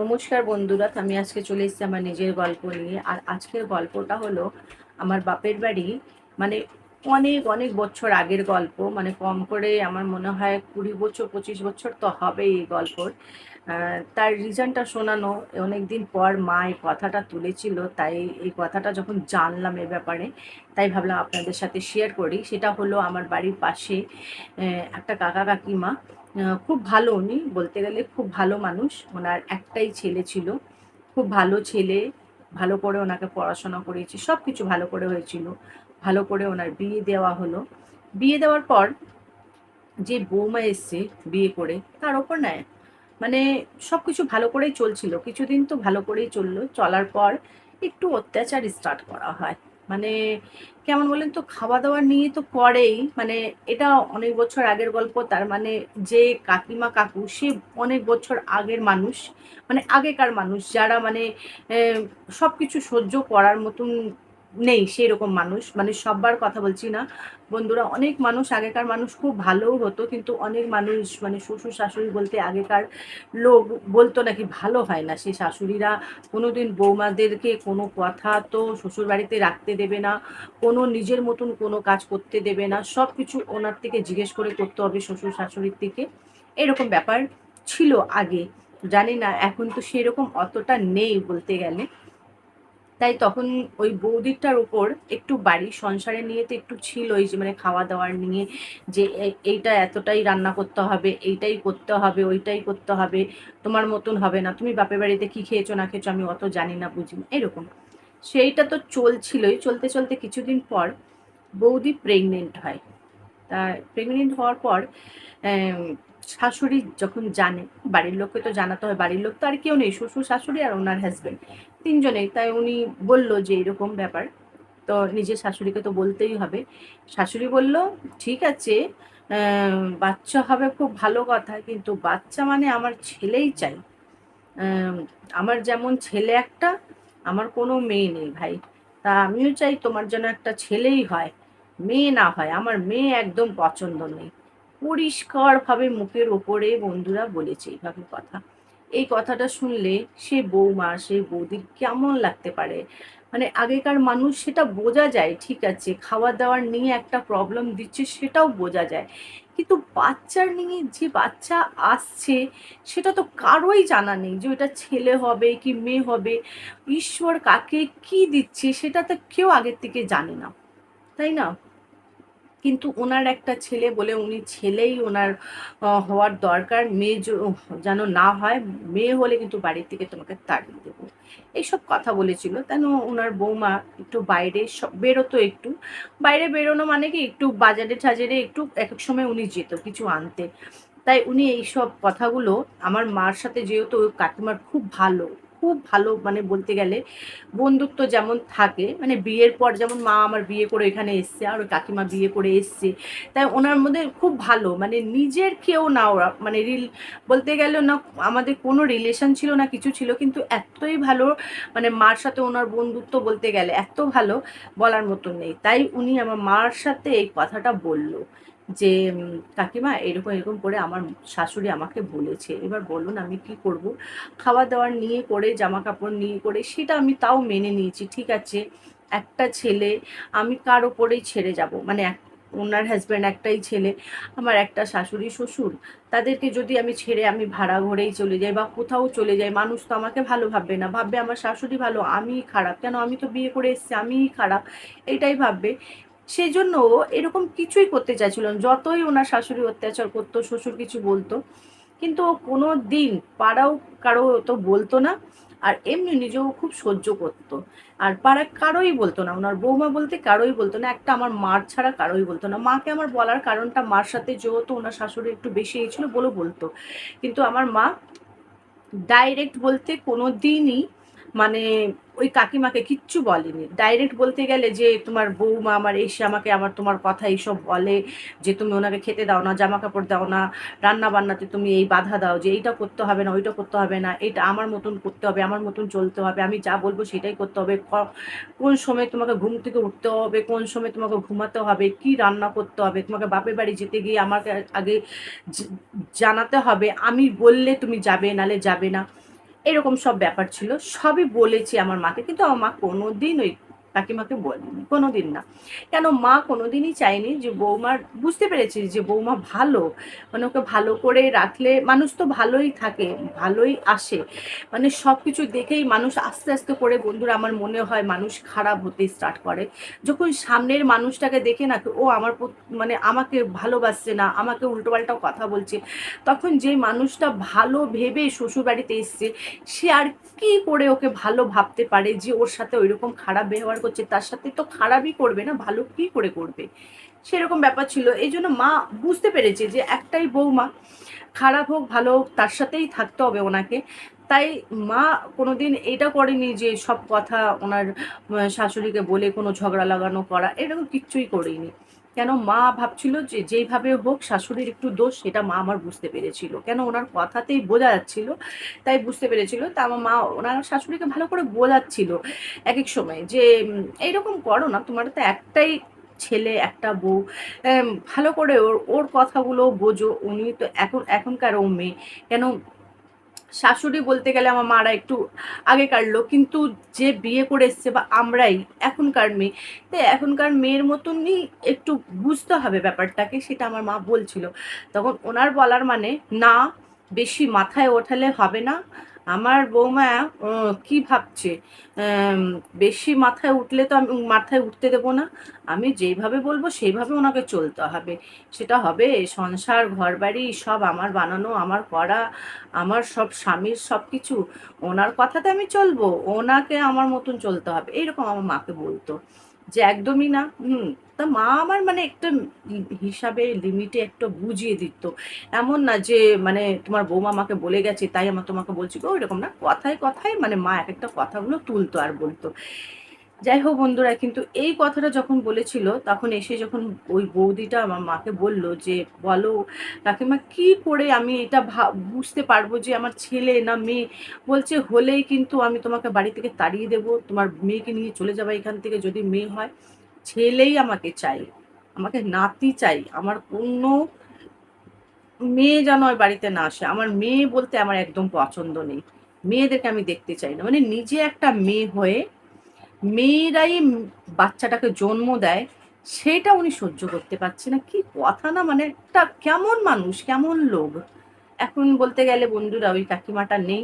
নমস্কার বন্ধুরা, আমি আজকে চলে এসেছি আমার নিজের গল্প নিয়ে। আর আজকের গল্পটা হলো আমার বাপের বাড়ি মানে অনেক অনেক বছর আগের গল্প। মানে কম করে আমার মনে হয় কুড়ি বছর, পঁচিশ বছর তো হবে এই গল্পর। তার রিজনটা শোনানো অনেক দিন পর মা এই কথাটা তুলেছিল, তাই এই কথাটা যখন জানলাম এ ব্যাপারে, তাই ভাবলাম আপনাদের সাথে শেয়ার করি। সেটা হলো আমার বাড়ির পাশে একটা কাকা কাকিমা খুব ভালো উনি, বলতে গেলে খুব ভালো মানুষ। ওনার একটাই ছেলে ছিল। খুব ভালো ছেলে, ভালো করে ওনাকে পড়াশোনা করিয়েছি সব কিছু ভালো করে হয়েছিল। ভালো করে ওনার বিয়ে দেওয়া হলো। বিয়ে দেওয়ার পর যে বৌমা এসছে বিয়ে করে, তার ওপর নেয় মানে সব কিছু ভালো করেই চলছিল। কিছুদিন তো ভালো করেই চলল। চলার পর একটু অত্যাচার স্টার্ট করা হয়। মানে কেমন বলেন তো খাওয়া দাওয়া নিয়ে তো করেই। মানে এটা অনেক বছর আগের গল্প, তার মানে যে কাকিমা কাকু, সে অনেক বছর আগের মানুষ। মানে আগেকার মানুষ যারা মানে সব কিছু সহ্য করার মতন নেই সেই রকম মানুষ। মানে সববার কথা বলছি না। বন্ধুরা, অনেক মানুষ, আগেকার মানুষ খুব ভালোও হতো, কিন্তু অনেক মানুষ মানে শ্বশুর শাশুড়ি বলতে আগেকার লোক বলতো নাকি ভালো হয় না। সেই শাশুড়িরা কোনোদিন বৌমাদেরকে কোনো কথা তো শ্বশুর বাড়িতে রাখতে দেবে না, কোনো নিজের মতন কোনো কাজ করতে দেবে না সব কিছু ওনার থেকে জিজ্ঞেস করে করতে হবে শ্বশুর শাশুড়ির থেকে। এরকম ব্যাপার ছিল আগে। জানি না, এখন তো সেরকম অতটা নেই বলতে গেলে। তাই তখন ওই বৌদিটার উপর একটু বাড়ি সংসারে নিয়ে তো একটু ছিলই যে মানে খাওয়া দাওয়ার নিয়ে যে এইটা এতটাই রান্না করতে হবে, এইটাই করতে হবে, ওইটাই করতে হবে, তোমার মতন হবে না, তুমি বাপের বাড়িতে কী খেয়েছো, না খেয়েছো আমি অত জানি না, বুঝি না, এরকম। সেইটা তো চলছিলই, চলতে চলতে কিছুদিন পর বৌদি প্রেগনেন্ট হয়। তা প্রেগনেন্ট হওয়ার পর শাশুড়ি যখন জানে, বাড়ির লোককে তো জানাতে হয়, বাড়ির লোক তো আর কেউ নেই, শ্বশুর, শাশুড়ি আর ওনার হাজব্যান্ড তিনজনেই। তাই উনি বলল যে এরকম ব্যাপার। তো নিজের শাশুড়িকে তো বলতেই হবে। শাশুড়ি বলল, ঠিক আছে বাচ্চা হবে খুব ভালো কথা, কিন্তু বাচ্চা মানে আমার ছেলেই চাই। আমার যেমন ছেলে একটা, আমার কোনো মেয়ে নেই ভাই। তা আমিও চাই তোমার যেন একটা ছেলেই হয়, মেয়ে না হয়। আমার মেয়ে একদম পছন্দ নেই। পরিষ্কারভাবে মুখের ওপরে বন্ধুরা বলেছে এইভাবে কথা। এই কথাটা শুনলে সে বৌমা, সে বৌদির কেমন লাগতে পারে? মানে আগেকার মানুষ সেটা বোঝা যায়, ঠিক আছে খাওয়া দাওয়ার নিয়ে একটা প্রবলেম দিচ্ছে সেটাও বোঝা যায়। কিন্তু বাচ্চার নিয়ে যে বাচ্চা আসছে, সেটা তো কারোই জানা নেই যে ওটা ছেলে হবে কি মেয়ে হবে। ঈশ্বর কাকে কি দিচ্ছে সেটা তো কেউ আগের থেকে জানে না। তাই না? কিন্তু ওনার একটা ছেলে বলে উনি ছেলেই ওনার হওয়ার দরকার। মেয়ে যেন না হয়, মেয়ে হলে কিন্তু বাড়ির থেকে তোমাকে তাড়িয়ে দেবো। এইসব কথা বলেছিল। কেন ওনার বৌমা একটু বাইরে বেরোতো একটু। বাইরে বেরোনো মানে কি, একটু বাজারে টাজারে একটু এক এক সময় উনি যেত কিছু আনতে। তাই উনি এইসব কথাগুলো, আমার মার সাথে যেহেতু কাকিমার খুব ভালো খুব ভালো মানে বলতে গেলে বন্ধুত্ব যেমন থাকে মানে বিয়ের পর যেমন মা আমার বিয়ে করে এখানে এসছে, আর কাকিমা বিয়ে করে এসছে, তাই ওনার মধ্যে খুব ভালো মানে নিজের কেউ না ওরা মানে রিল, বলতে গেলে না আমাদের কোনো রিলেশন ছিল না, কিছু ছিল, কিন্তু এতই ভালো মানে মার সাথে ওনার বন্ধুত্ব বলতে গেলে এত ভালো বলার মতো নেই, তাই উনি আমার মার সাথে এই কথাটা বলল। যে কাকিমা এরকম এরকম করে আমার শাশুড়ি আমাকে বলেছে। এবার বলুন আমি কি করব? খাওয়া দাওয়ার নিয়ে করে জামা কাপড় নিয়ে করে, সেটা আমি তাও মেনে নিয়েছি, ঠিক আছে। একটা ছেলে, আমি কার ওপরেই ছেড়ে যাব? মানে এক, ওনার হাজব্যান্ড একটাই ছেলে, আমার একটা শাশুড়ি, শ্বশুর। তাদেরকে যদি আমি ছেড়ে আমি ভাড়া ঘরেই চলে যাই বা কোথাও চলে যাই, মানুষ তো আমাকে ভালো ভাববে না। ভাববে আমার শাশুড়ি ভালো আমি খারাপ। কেন? আমি তো বিয়ে করে এসেছি, আমিই খারাপ। এটাই ভাববে। সেই জন্য এরকম কিছুই করতে চাইছিল যতই ওনার শাশুড়ি অত্যাচার করতো, শ্বশুর কিছু বলতো, কিন্তু ও কোনো দিন পাড়াও কারও তো বলতো না, আর এমনি নিজেও খুব সহ্য করতো। আর পাড়া কারোই বলতো না, ওনার বৌমা বলতে কারোই বলতো না, একটা আমার মার ছাড়া কারোই বলতো না। মাকে আমার বলার কারণটা মার সাথে যেহেতু ওনার শাশুড়ি একটু বেশি ছিল বলে বলতো। কিন্তু আমার মা ডাইরেক্ট বলতে কোনো দিনই মানে ওই কাকিমাকে কিচ্ছু বলেনি। ডাইরেক্ট বলতে গেলে যে, তোমার বৌমা আমার এসে আমাকে আমার, তোমার কথা এইসব বলে যে, তুমি ওনাকে খেতে দাও না জামা কাপড় দাও না রান্না বান্নাতে তুমি এই বাধা দাও যে, এইটা করতে হবে না, ওইটা করতে হবে না, এটা আমার মতন করতে হবে, আমার মতন চলতে হবে, আমি যা বলব সেটাই করতে হবে কোন সময় তোমাকে ঘুম থেকে উঠতে হবে, কোন সময় তোমাকে ঘুমাতে হবে, কি রান্না করতে হবে, তোমাকে বাপের বাড়ি যেতে গিয়ে আমাকে আগে জানাতে হবে, আমি বললে তুমি যাবে, নালে যাবে না। এরকম সব ব্যাপার ছিল। সবই বলেছি আমার মাকে কিন্তু আমার মা কোনোদিন ওই কাকিমাকে বলেনি, কোনোদিন না। কেন মা কোনোদিনই চায়নি যে বৌমার, বুঝতে পেরেছি যে বৌমা ভালো মানে ওকে ভালো করে রাখলে মানুষ তো ভালোই থাকে, ভালোই আসে। মানে সব কিছু দেখেই মানুষ আস্তে আস্তে করে, বন্ধুরা, আমার মনে হয় মানুষ খারাপ হতে স্টার্ট করে। যখন সামনের মানুষটাকে দেখে না, ও আমার মানে আমাকে ভালোবাসছে না, আমাকে উল্টোপাল্টা কথা বলছে, তখন যে মানুষটা ভালো ভেবে শ্বশুরবাড়িতে এসছে, সে আর কি করে ওকে ভালো ভাবতে পারে যে ওর সাথে ওইরকম খারাপ ব্যবহার করছে, তার সাথে তো খারাপই করবে না ভালো কি করে করবে। সেরকম ব্যাপার ছিল। এই জন্য মা বুঝতে পেরেছে যে একটাই বৌমা খারাপ হোক, ভালো হোক, তার সাথেই থাকতে হবে ওনাকে। তাই মা কোনোদিন এটা করেনি যে সব কথা ওনার শাশুড়িকে বলে কোনো ঝগড়া লাগানো করা, এরকম কিচ্ছুই করেনি। কেন মা ভাবছিল যে যেইভাবে হোক শাশুড়ির একটু দোষ, সেটা মা আমার বুঝতে পেরেছিল। কেন ওনার কথাতেই বোঝা যাচ্ছিল, তাই বুঝতে পেরেছিল। তা আমার মা, ওনার শাশুড়িকে ভালো করে বোঝাচ্ছিল এক এক সময় যে, এইরকম করো না, তোমার তো একটাই ছেলে, একটা বউ ভালো করে ওর ওর কথাগুলো বোঝো। উনি তো এখন, এখনকার ও মেয়ে। কেন শাশুড়ি বলতে গেলে আমার মারা একটু আগে কাটলো কিন্তু যে বিয়ে করে এসছে বা আমরাই, এখনকার মেয়ে, তো এখনকার মেয়ের মতনই একটু বুঝতে হবে ব্যাপারটাকে, সেটা আমার মা বলছিল। তখন ওনার বলার মানে না, বেশি মাথায় ওঠালে হবে না আমার বৌমা কি ভাবছে? বেশি মাথায় উঠলে তো আমি, মাথায় উঠতে দেবো না। আমি যেইভাবে বলব, সেইভাবে ওনাকে চলতে হবে। সেটা হবে সংসার, ঘরবাড়ি, সব আমার বানানো, আমার করা, আমার সব স্বামীর সব কিছু। ওনার কথাতে আমি চলবো, ওনাকে আমার মতন চলতে হবে। এইরকম আমার মাকে বলতো। যে একদমই না, হুম, তা মা আমার মানে একটা হিসাবে লিমিটে একটা বুঝিয়ে দিত। এমন না যে মানে তোমার বৌমা আমাকে বলে গেছে, তাই আমার তোমাকে বলছি, গো এরকম না, কথায় কথায় মানে মা এক একটা কথাগুলো তুলতো আর বলতো। যাই হোক বন্ধুরা, কিন্তু এই কথাটা যখন বলেছিল, তখন এসে যখন ওই বৌদিটা আমার মাকে বলল যে, বলো কাকিমা, কি করে আমি এটা বুঝতে পারব যে আমার ছেলে না মেয়ে? বলছে, হলেই কিন্তু আমি তোমাকে বাড়ি থেকে তাড়িয়ে দেবো, তোমার মেয়েকে নিয়ে চলে যাব এখান থেকে যদি মেয়ে হয়। ছেলেই আমাকে চাই, আমাকে নাতি চাই, আমার কোনো মেয়ে যেন ওই বাড়িতে না আসে। আমার মেয়ে বলতে আমার একদম পছন্দ নেই। মেয়েদেরকে আমি দেখতে চাই না। মানে নিজে একটা মেয়ে হয়ে মেয়েরাই বাচ্চাটাকে জন্ম দেয়, সেটা উনি সহ্য করতে পারছে না। কি কথা না মানে একটা কেমন মানুষ, কেমন লোক। এখন বলতে গেলে বন্ধুরা, ওই কাকিমাটা নেই।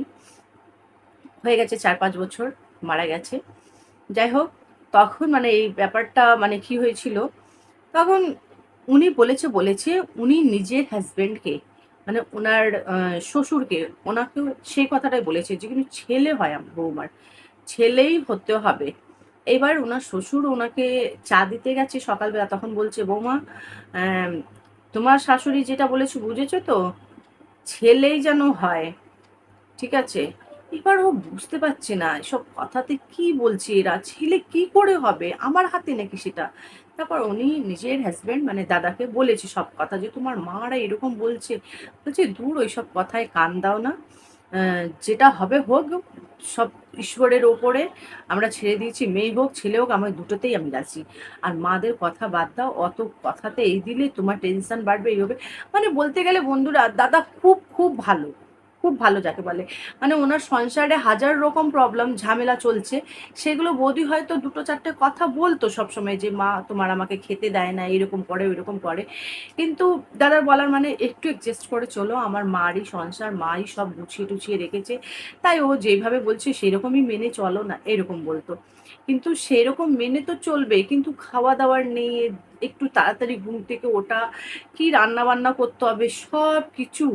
হয়ে গেছে চার পাঁচ বছর, মারা গেছে। যাই হোক, তখন মানে এই ব্যাপারটা মানে কি হয়েছিল? তখন উনি বলেছে বলেছে উনি নিজের হাজব্যান্ডকে মানে ওনার শ্বশুরকে, ওনাকেও সেই কথাটাই বলেছে যে, কিন্তু ছেলে হয় বৌমার। ছেলেই হতে হবে। এবার ওনার শ্বশুর ওনাকে চা দিতে গেছে সকালবেলা, তখন বলছে, বৌমা তোমার শাশুড়ি যেটা বলেছে বুঝেছ তো? ছেলেই যেন হয়। ঠিক আছে? এবার ও বুঝতে পারছে না, এসব কথাতে কি বলছে এরা? ছেলে কি করে হবে? আমার হাতে নাকি সেটা? তারপর উনি নিজের হাজব্যান্ড মানে দাদাকে বলেছে সব কথা যে, তোমার মারা এরকম বলছে। বলছে, দূর ওই সব কথায় কান দাও না। যেটা হবে হোক সব ঈশ্বরের ওপরে আমরা ছেড়ে দিয়েছি, মেয়ে হোক, ছেলে হোক আমার দুটোতেই আমি রাজি। আর মাদের কথা বাদ দাও, অত কথাতে এই দিলে তোমার টেনশন বাড়বে এই হবে মানে বলতে গেলে বন্ধুরা, দাদা খুব খুব ভালো। খুব ভালো যাকে বলে। মানে ওনার সংসারে হাজার রকম প্রবলেম ঝামেলা চলছে। সেগুলো বৌদি হয়তো দুটো চারটে কথা বলতো সবসময় যে, মা, তোমার আমাকে খেতে দেয় না, এরকম করে, ওইরকম করে। কিন্তু দাদার বলার মানে একটু অ্যাডজাস্ট করে চলো, আমার মারই সংসার, মাই সব গুছিয়ে টুছিয়ে রেখেছে। তাই ও যেভাবে বলছে, সেরকমই মেনে চলো না, এরকম বলতো। কিন্তু সেরকম মেনে তো চলবে, কিন্তু খাওয়া দাওয়ার নেই, একটু তাড়াতাড়ি ঘুম থেকে ওটা কি রান্না বান্না করতে হবে সব কিছু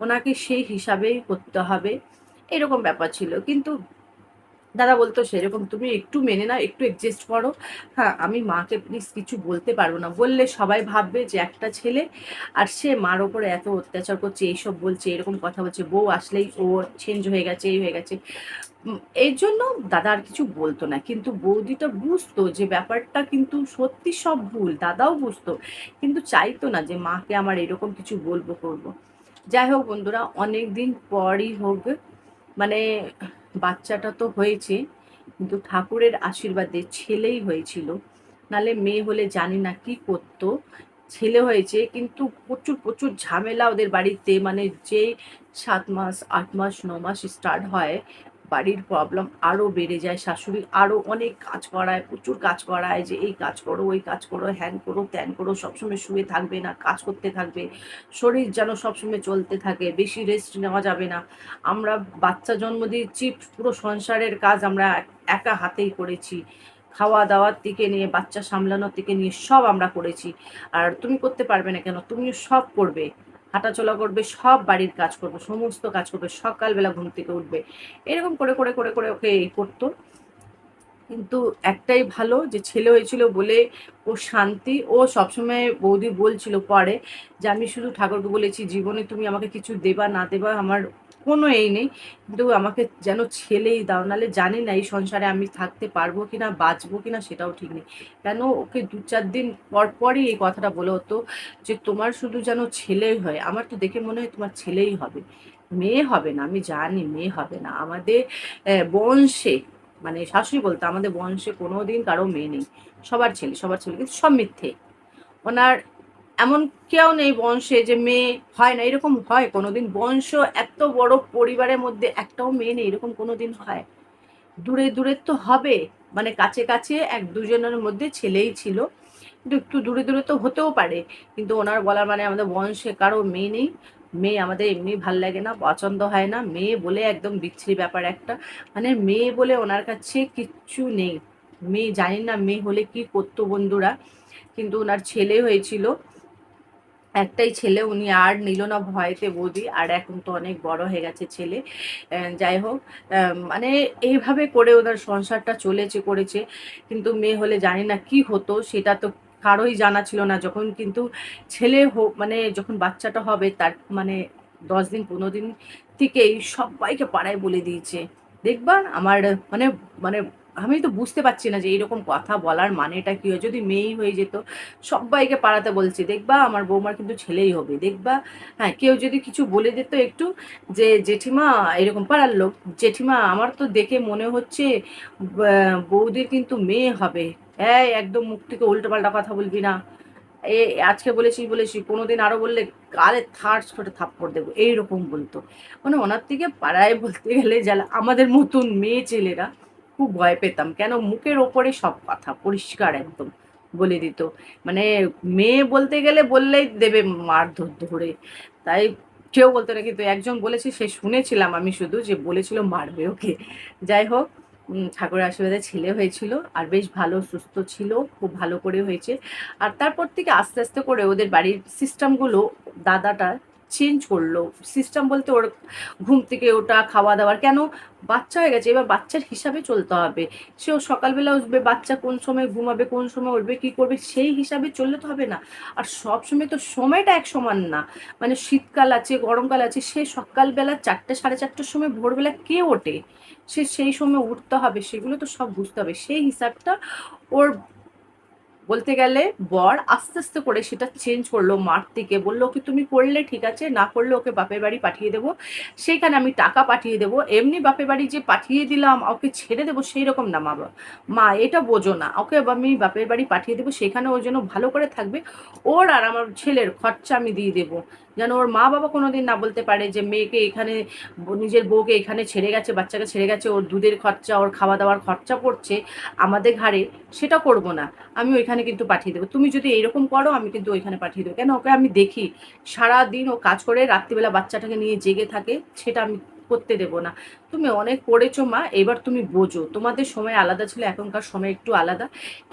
ওনাকে সেই হিসাবেই করতে হবে। এরকম ব্যাপার ছিল। কিন্তু দাদা বলতো, সেরকম তুমি একটু মেনে নাও, একটু অ্যাডজাস্ট করো। হ্যাঁ আমি মাকে প্লিজ কিছু বলতে পারব না। বললে সবাই ভাববে যে একটা ছেলে, আর সে মার ওপরে এত অত্যাচার করছে, এইসব বলছে, এরকম কথা বলছে। বউ আসলেই ও চেঞ্জ হয়ে গেছে, এই হয়ে গেছে। এই জন্য দাদা আর কিছু বলতো না। কিন্তু বৌদিটা বুঝতো যে ব্যাপারটা কিন্তু সত্যি সব ভুল, দাদাও বুঝতো। কিন্তু চাইতো না যে মাকে আমার এরকম কিছু বলব, করব। যাই হোক বন্ধুরা, অনেকদিন পরই হোক মানে বাচ্চাটা তো হয়েছে, কিন্তু ঠাকুরের আশীর্বাদে ছেলেই হয়েছিল। নালে মেয়ে হলে জানি না কি করতো। ছেলে হয়েছে, কিন্তু প্রচুর প্রচুর ঝামেলা ওদের বাড়িতে মানে যে সাত মাস, আট মাস, ন মাস স্টার্ট হয় বাড়ির প্রবলেম আরও বেড়ে যায়, শাশুড়ি আরও অনেক কাজ করায়, প্রচুর কাজ করায় যে এই কাজ করো, ওই কাজ করো, হ্যান করো ত্যান করো সবসময় শুয়ে থাকবে না, কাজ করতে থাকবে, শরীর যেন সবসময় চলতে থাকে, বেশি রেস্ট নেওয়া যাবে না। আমরা বাচ্চা জন্ম দিয়েছি, পুরো সংসারের কাজ আমরা একা হাতেই করেছি। খাওয়া দাওয়ার থেকে নিয়ে, বাচ্চা সামলানোর থেকে নিয়ে সব আমরা করেছি। আর তুমি করতে পারবে না কেন? তুমি সব করবে। হাঁটাচলা করবে, সব বাড়ির কাজ করবে, সমস্ত কাজ করবে, সকালবেলা ঘুম থেকে উঠবে। এরকম করে করে করে করে ওকে এই করতো। কিন্তু একটাই ভালো যে ছেলে হয়েছিল বলে ও শান্তি, ও সবসময় বৌদি বলছিল পরে যে, আমি শুধু ঠাকুরকে বলেছি, জীবনে তুমি আমাকে কিছু দেবা না দেবা, আমার কোনো এই নেই। কিন্তু আমাকে যেন ছেলেই দাও নাহলে জানি না এই সংসারে আমি থাকতে পারব কি না বাঁচবো কি না সেটাও ঠিক নেই। কেন ওকে দু চার দিন পর পরই এই কথাটা বলে হতো যে, তোমার শুধু যেন ছেলেই হয়। আমার তো দেখে মনে হয় তোমার ছেলেই হবে। মেয়ে হবে না, আমি জানি মেয়ে হবে না। আমাদের বংশে মানে শাশুড়ি বলতো আমাদের বংশে কোনো দিন কারও মেয়ে নেই। সবার ছেলে সবার ছেলে, কিন্তু সব মিথ্যে। ওনার এমন কেউ নেই বংশে যে মেয়ে হয় না, এরকম হয় কোনোদিন। বংশ এত বড় পরিবারের মধ্যে একটাও মেয়ে নেই, এরকম কোনোদিন হয়। দূরে দূরে তো হবে মানে কাছে কাছে এক দুজনের মধ্যে ছেলেই ছিল। কিন্তু একটু দূরে দূরে তো হতেও পারে, কিন্তু ওনার বলার মানে আমাদের বংশে কারও মেয়ে নেই। মেয়ে আমাদের এমনি ভালো লাগে না, পছন্দ হয় না। মেয়ে বলে একদম বিচ্ছিরি ব্যাপার একটা। মানে মেয়ে বলে ওনার কাছে কিচ্ছু নেই। মেয়ে জানি না মেয়ে হলে কি করতো বন্ধুরা। কিন্তু ওনার ছেলে হয়েছিল। একটাই ছেলে, উনি আর নিল না ভয়তে বৌদি, আর এখন তো অনেক বড় হয়ে গেছে ছেলে। যাই হোক মানে এইভাবে করে ওনার সংসারটা চলেছে, করেছে। কিন্তু মেয়ে হলে জানি না কি হতো, সেটা তো কারোই জানা ছিল না। যখন কিন্তু ছেলে হোক মানে যখন বাচ্চাটা হবে, তার মানে দশ দিন, পনেরো দিন থেকেই সবাইকে পাড়ায় বলে দিয়েছে, দেখবা আমার মানে মানে আমি তো বুঝতে পারছি না যে এইরকম কথা বলার মানেটা কি হয়। যদি মেয়েই হয়ে যেত সবাইকে পাড়াতে বলছি, দেখবা আমার বৌমার কিন্তু ছেলেই হবে, দেখবা। হ্যাঁ কেউ যদি কিছু বলে দিত একটু যে, জেঠিমা, এরকম পাড়ার লোক, জেঠিমা, আমার তো দেখে মনে হচ্ছে বৌদির কিন্তু মেয়ে হবে। হ্যাঁ একদম মুখ থেকে উল্টোপাল্টা কথা বলবি না। এ, আজকে বলেছি বলেছি কোনো দিন আরও বললে গালে থার্স করে থাপ্পড় দেবো, এইরকম বলতো। মানে ওনার থেকে পাড়ায় বলতে গেলে যারা আমাদের মতন মেয়ে ছেলেরা খুব ভয় পেতাম। কেন? মুখের ওপরে সব কথা, পরিষ্কার একদম বলে দিত। মানে মেয়ে বলতে গেলে বললেই দেবে মার ধরে। তাই কেউ বলতো না, কিন্তু একজন বলেছে, সে শুনেছিলাম আমি শুধু যে বলেছিল মারবে ওকে। যাই হোক ঠাকুরের আশীর্বাদে ছেলে হয়েছিল আর বেশ ভালো, সুস্থ ছিল, খুব ভালো করে হয়েছে। আর তারপর থেকে আস্তে আস্তে করে ওদের বাড়ির সিস্টেমগুলো দাদাটা চেঞ্জ করল। সিস্টেম বলতে ওর ঘুম থেকে ওটা খাওয়া দাওয়ার, কেন? বাচ্চা হয়ে গেছে, এবার বাচ্চার হিসাবে চলতে হবে। সেও সকালবেলা উঠবে, বাচ্চা কোন সময় ঘুমাবে, কোন সময় উঠবে, কি করবে, সেই হিসাবে চললে তো হবে না। আর সব সময় তো সময়টা এক সমান না। মানে শীতকাল আছে, গরমকাল আছে, সে সকালবেলা চারটে, সাড়ে চারটের সময় ভোরবেলা কে ওঠে? সে সেই সময় উঠতে হবে, সেগুলো তো সব বুঝতে হবে। সেই হিসাবটা ওর বলতে গেলে বর আস্তে আস্তে করে সেটা চেঞ্জ করল মার থেকে। বলল কি তুমি করলে ঠিক আছে, না করলে ওকে বাপের বাড়ি পাঠিয়ে দেবো। সেইখানে আমি টাকা পাঠিয়ে দেবো। এমনি বাপের বাড়ি যে পাঠিয়ে দিলাম, ওকে ছেড়ে দেবো সেই রকম না মা মা, এটা বোঝো না। ওকে আমি বাপের বাড়ি পাঠিয়ে দেবো, সেখানে ওর জন্য ভালো করে থাকবে। ওর আর আমার ছেলের খরচা আমি দিয়ে দেবো। যেন ওর মা বাবা কোনোদিন না বলতে পারে যে, মেয়েকে এখানে, নিজের বউকে এখানে ছেড়ে গেছে, বাচ্চাকে ছেড়ে গেছে, ওর দুধের খরচা, ওর খাওয়া দাওয়ার খরচা পড়ছে, আমাদের ঘাড়ে, সেটা করব না। আমি ওইখানে কিন্তু পাঠিয়ে দেবো। তুমি যদি এইরকম করো, আমি কিন্তু ওইখানে পাঠিয়ে দেবো। কেন? ওকে আমি দেখি। সারা দিন ও কাজ করে রাত্রিবেলা বাচ্চাটাকে নিয়ে জেগে থাকে, সেটা আমি করতে দেবো না। তুমি অনেক পড়েছো মা, এবার তুমি বোঝো। তোমাদের সময় আলাদা ছিল, এখনকার সময় একটু আলাদা।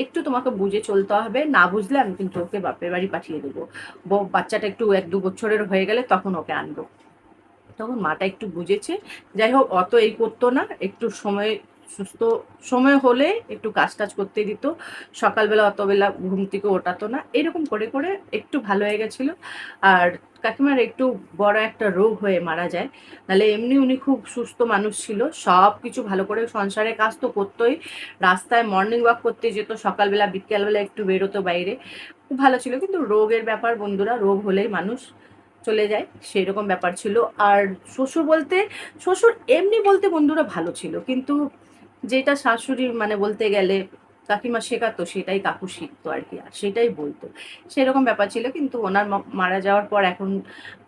একটু তোমাকে বুঝে চলতে হবে। না বুঝলে আমি কিন্তু ওকে বাপের বাড়ি পাঠিয়ে দেবো। বাচ্চাটা একটু এক দু বছরের হয়ে গেলে তখন ওকে আনব। তখন মাটা একটু বুঝেছে। যাই হোক, অত এই করতো না। একটু সময় সুস্থ সময় হলে একটু কাজ টাজ করতে দিত। সকালবেলা অতবেলা ঘুম থেকে ওঠাতো না। এরকম করে করে একটু ভালো হয়ে গেছিল। আর কাকিমার একটু বড় একটা রোগ হয়ে মারা যায়। নাহলে এমনি উনি খুব সুস্থ মানুষ ছিল। সব কিছু ভালো করে সংসারে কাজ তো করতোই। রাস্তায় মর্নিং ওয়াক করতে যেত, সকালবেলা, বিকেলবেলা একটু বেরোতো বাইরে। খুব ভালো ছিল। কিন্তু রোগের ব্যাপার বন্ধুরা, রোগ হলেই মানুষ চলে যায়। সেই রকম ব্যাপার ছিল। আর শ্বশুর বলতে, শ্বশুর এমনি বলতে বন্ধুরা ভালো ছিল। কিন্তু যেটা শাশুড়ি মানে বলতে গেলে কাকিমা শেখাতো সেটাই কাকু শিখতো আর কি, আর সেটাই বলতো। সেরকম ব্যাপার ছিল, কিন্তু ওনার মারা যাওয়ার পর এখন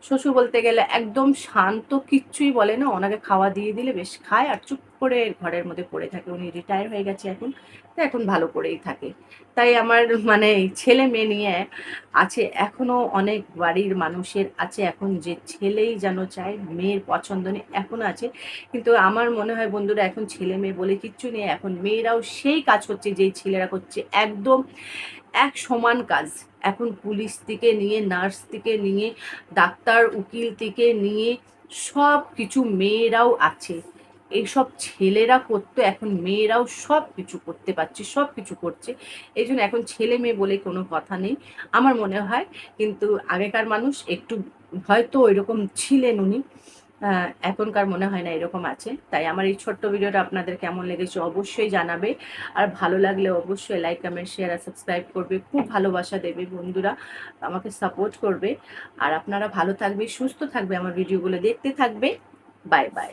শ্বশুর বলতে গেলে একদম শান্ত, কিচ্ছুই বলে না। ওনাকে খাওয়া দিয়ে দিলে বেশ খায় আর চুপ করে ঘরের মধ্যে পড়ে থাকে। উনি রিটায়ার হয়ে গেছে এখন। তো এখন ভালো করেই থাকে। তাই আমার মানে ছেলে মেয়ে নিয়ে আছে এখনও অনেক বাড়ির মানুষের আছে। এখন যে ছেলেই যেন চায়, মেয়ের পছন্দ নেই এখনও আছে। কিন্তু আমার মনে হয় বন্ধুরা, এখন ছেলে মেয়ে বলে কিচ্ছু নেই। এখন মেয়েরাও সেই কাজ করছে, যেই ছেলেরা করছে। একদম এক সমান কাজ। এখন পুলিশ থেকে নিয়ে, নার্স থেকে নিয়ে, ডাক্তার, উকিল থেকে নিয়ে সব কিছু মেয়েরাও আছে। এইসব ছেলেরা করতো, এখন মেয়েরাও সব কিছু করতে পারছে, সব কিছু করছে। এই জন্য এখন ছেলে মেয়ে বলে কোনো কথা নেই। আমার মনে হয় কিন্তু আগেকার মানুষ একটু হয়তো ওইরকম ছিলেন উনি। এখনকার মনে হয় না এরকম আছে। তাই আমার এই ছোট্ট ভিডিওটা আপনাদের কেমন লেগেছে অবশ্যই জানাবে। আর ভালো লাগলে অবশ্যই লাইক কমেন্ট শেয়ার আর সাবস্ক্রাইব করবে। খুব ভালোবাসা দেবে বন্ধুরা, আমাকে সাপোর্ট করবে। আর আপনারা ভালো থাকবে, সুস্থ থাকবে আমার ভিডিওগুলো দেখতে থাকবে। Bye bye